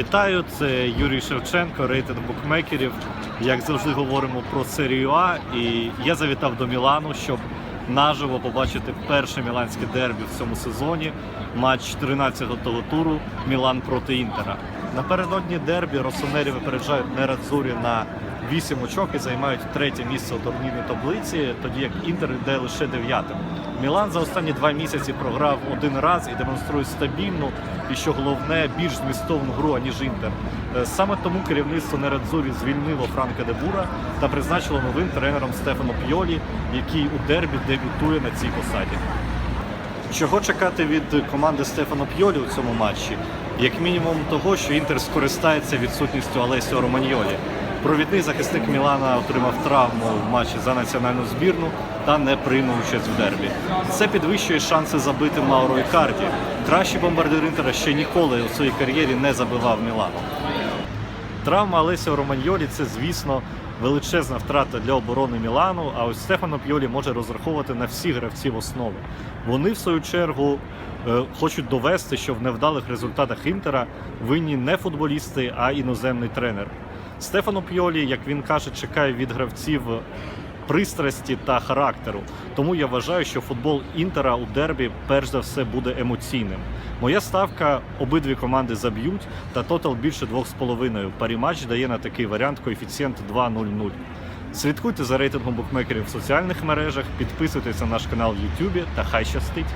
Вітаю, це Юрій Шевченко, рейтинг букмекерів. Як завжди говоримо про серію А. І я завітав до Мілану, щоб наживо побачити перше міланське дербі в цьому сезоні. Матч 13-го туру Мілан проти Інтера. Напередодні дербі росонері випереджають Нерадзурі на 8 очок і займають третє місце у турнірній таблиці, тоді як Інтер йде лише дев'ятим. Мілан за останні два місяці програв один раз і демонструє стабільну і, що головне, більш змістовну гру, аніж Інтер. Е, Саме тому керівництво Нерадзурі звільнило Франка Дебура та призначило новим тренером Стефано П'йолі, який у дербі дебютує на цій посаді. Чого чекати від команди Стефано П'йолі у цьому матчі? Як мінімум того, що Інтер скористається відсутністю Алесіо Романьолі. Провідний захисник Мілана отримав травму в матчі за національну збірну та не прийме участь в дербі. Це підвищує шанси забити Мауро Ікарді. Кращий бомбардир Інтера ще ніколи у своїй кар'єрі не забивав Мілану. Травма Алесіо Романьолі це, звісно, величезна втрата для оборони Мілану. А ось Стефано П'йолі може розраховувати на всіх гравців основи. Вони, в свою чергу, е, хочуть довести, що в невдалих результатах Інтера винні не футболісти, а іноземний тренер. Стефано П'йолі, як він каже, чекає від гравців пристрасті та характеру. Тому я вважаю, що футбол Інтера у дербі перш за все буде емоційним. Моя ставка обидві команди заб'ють та тотал більше 2,5. Парі-матч дає на такий варіант коефіцієнт 2,00. Слідкуйте за рейтингом букмекерів в соціальних мережах, підписуйтесь на наш канал в Ютубі та хай щастить!